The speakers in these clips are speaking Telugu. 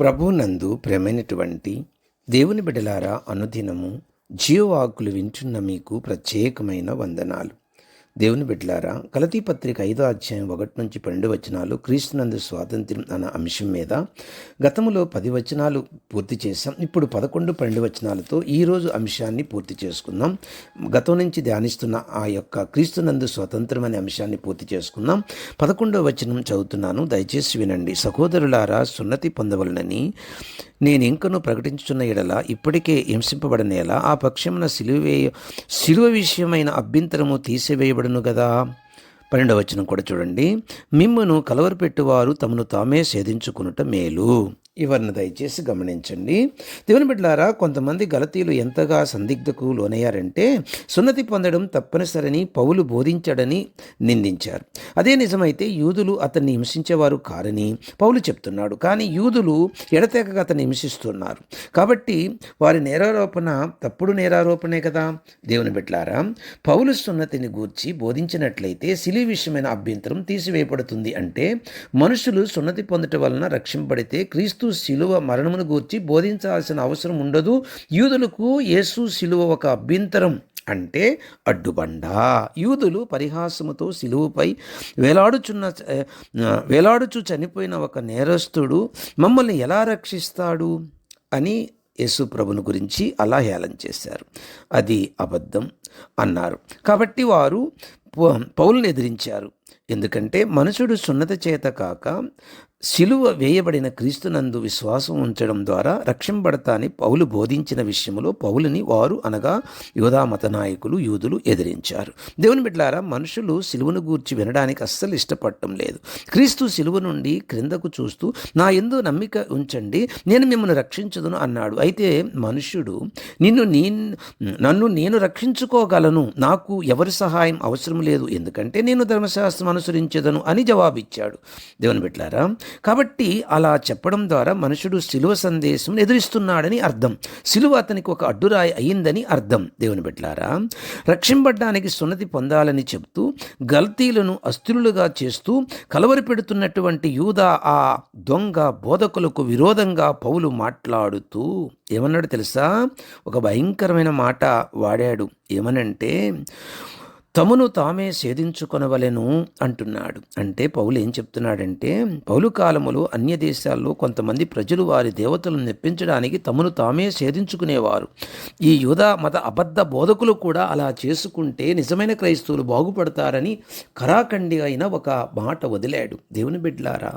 ప్రభునందు ప్రేమైనటువంటి దేవుని బిడలారా అనుదినము జీవవాకులు వింటున్న మీకు ప్రత్యేకమైన వందనాలు. దేవుని బిడ్డలారా కలతీ పత్రిక ఐదో అధ్యాయం ఒకటి నుంచి పన్నెండు వచనాలు క్రీస్తునందు స్వాతంత్ర్యం అన్న అంశం మీద గతంలో పది వచనాలు పూర్తి చేశాం. ఇప్పుడు పదకొండు పన్నెండు వచనాలతో ఈరోజు అంశాన్ని పూర్తి చేసుకుందాం. గతం నుంచి ధ్యానిస్తున్న ఆ యొక్క క్రీస్తునందు స్వతంత్రం అనే అంశాన్ని పూర్తి చేసుకుందాం. పదకొండవ వచనం చదువుతున్నాను. దయచేసి వినండి. సహోదరులారా సున్నతి పొందవలనని నేను ఇంకను ప్రకటించుచున్న ఎడల ఇప్పటికే హింసింపబడనేలా ఆ పక్షమున సిలువేయ సిలువ విషయమైన అభ్యంతరము తీసివేయబడును కదా పన్నెండవచనం కూడా చూడండి. మిమ్మను కలవరపెట్టువారు తమను తామే సేధించుకునుట మేలు. ఇవన్నీ దయచేసి గమనించండి. దేవుని బిడ్డలారా కొంతమంది గలతీలు ఎంతగా సందిగ్ధకు లోనయ్యారంటే సున్నతి పొందడం తప్పనిసరిని పౌలు బోధించాడని నిందించారు. అదే నిజమైతే యూదులు అతన్ని హింసించేవారు కారని పౌలు చెప్తున్నాడు. కానీ యూదులు ఎడతెగక అతన్ని హింసిస్తున్నారు. కాబట్టి వారి నేరారోపణ తప్పుడు నేరారోపణే కదా. దేవుని బిడ్డలారా పౌలు సున్నతిని గూర్చి బోధించినట్లయితే సిలి విషయమైన అభ్యంతరం తీసివేయబడుతుంది అంటే మనుషులు సున్నతి పొందటం వలన రక్షింపబడితే క్రీస్తు శిలువ మరణమును గూర్చి బోధించాల్సిన అవసరం ఉండదు. యూదులకు యేసు శిలువ ఒక అభ్యంతరం అంటే అడ్డుబండ. యూదులు పరిహాసముతో సిలువుపై వేలాడుచున్న వేలాడుచు చనిపోయిన ఒక నేరస్తుడు మమ్మల్ని ఎలా రక్షిస్తాడు అని యేసు ప్రభుని గురించి అలా హేళన చేశారు. అది అబద్ధం అన్నారు. కాబట్టి వారు పౌలను ఎదిరించారు. ఎందుకంటే మనుషుడు సున్నత చేత కాక శిలువ వేయబడిన క్రీస్తునందు విశ్వాసం ఉంచడం ద్వారా రక్షింపడతాని పౌలు బోధించిన విషయంలో పౌలుని వారు అనగా యోధామత నాయకులు యూదులు ఎదిరించారు. దేవుని బిడ్డారా మనుషులు సిలువను గూర్చి వినడానికి అస్సలు ఇష్టపడటం లేదు. క్రీస్తు సిలువ నుండి క్రిందకు చూస్తూ నా ఎందు నమ్మిక ఉంచండి నేను మిమ్మల్ని రక్షించదును అన్నాడు. అయితే మనుషుడు నిన్ను నీ నన్ను నేను రక్షించుకోగలను నాకు ఎవరి సహాయం అవసరం లేదు ఎందుకంటే నేను ధర్మశాస్త్రం అనుసరించదను అని జవాబిచ్చాడు. దేవుని బిడ్డారా కాబట్టి అలా చెప్పడం ద్వారా మనుషుడు శిలువ సందేశం ఎదురిస్తున్నాడని అర్థం. శిలువ అతనికి ఒక అడ్డురాయి అయిందని అర్థం. దేవుని బిడ్లారా రక్షింపడ్డానికి సున్నతి పొందాలని చెప్తూ గల్తీలను అస్థిరులుగా చేస్తూ కలవరి పెడుతున్నటువంటి యూద ఆ దొంగ బోధకులకు విరోధంగా పౌలు మాట్లాడుతూ ఏమన్నాడు తెలుసా? ఒక భయంకరమైన మాట వాడాడు. ఏమనంటే తమను తామే సేధించుకొనవలెను అంటున్నాడు. అంటే పౌలు ఏం చెప్తున్నాడంటే పౌలు కాలములో అన్య దేశాల్లో కొంతమంది ప్రజలు వారి దేవతలను నెప్పించడానికి తమను తామే సేధించుకునేవారు ఈ యూద మత అబద్ధ బోధకులు కూడా అలా చేసుకుంటే నిజమైన క్రైస్తవులు బాగుపడతారని కరాఖండి అయిన ఒక మాట వదిలాడు. దేవుని బిడ్లారా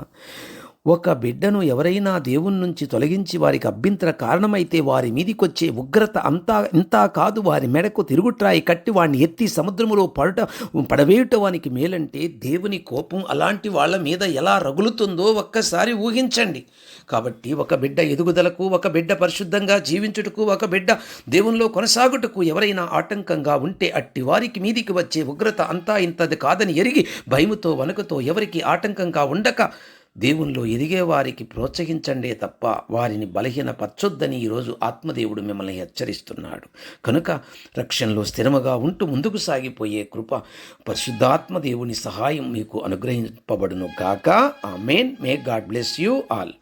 ఒక బిడ్డను ఎవరైనా దేవుని నుంచి తొలగించి వారికి అభ్యంతర కారణమైతే వారి మీదికొచ్చే ఉగ్రత అంతా ఇంతా కాదు. వారి మెడకు తిరుగుట్రాయి కట్టి వాడిని ఎత్తి సముద్రములో పడట పడవేయటవానికి మేలంటే దేవుని కోపం అలాంటి వాళ్ళ మీద ఎలా రగులుతుందో ఒక్కసారి ఊహించండి. కాబట్టి ఒక బిడ్డ ఎదుగుదలకు ఒక బిడ్డ పరిశుద్ధంగా జీవించుటకు ఒక బిడ్డ దేవునిలో కొనసాగుటకు ఎవరైనా ఆటంకంగా ఉంటే అట్టి వారికి మీదికి వచ్చే ఉగ్రత అంతా ఇంతది కాదని ఎరిగి భయముతో వణుకుతో ఎవరికి ఆటంకంగా ఉండక దేవునిలో ఎదిగే వారికి ప్రోత్సహించండే తప్ప వారిని బలహీనపరచొద్దని ఈరోజు ఆత్మదేవుడు మిమ్మల్ని హెచ్చరిస్తున్నాడు. కనుక రక్షణలో స్థిరముగా ఉంటూ ముందుకు సాగిపోయే కృప పరిశుద్ధాత్మ దేవుని సహాయం మీకు అనుగ్రహింపబడును గాక. Amen may God bless you all.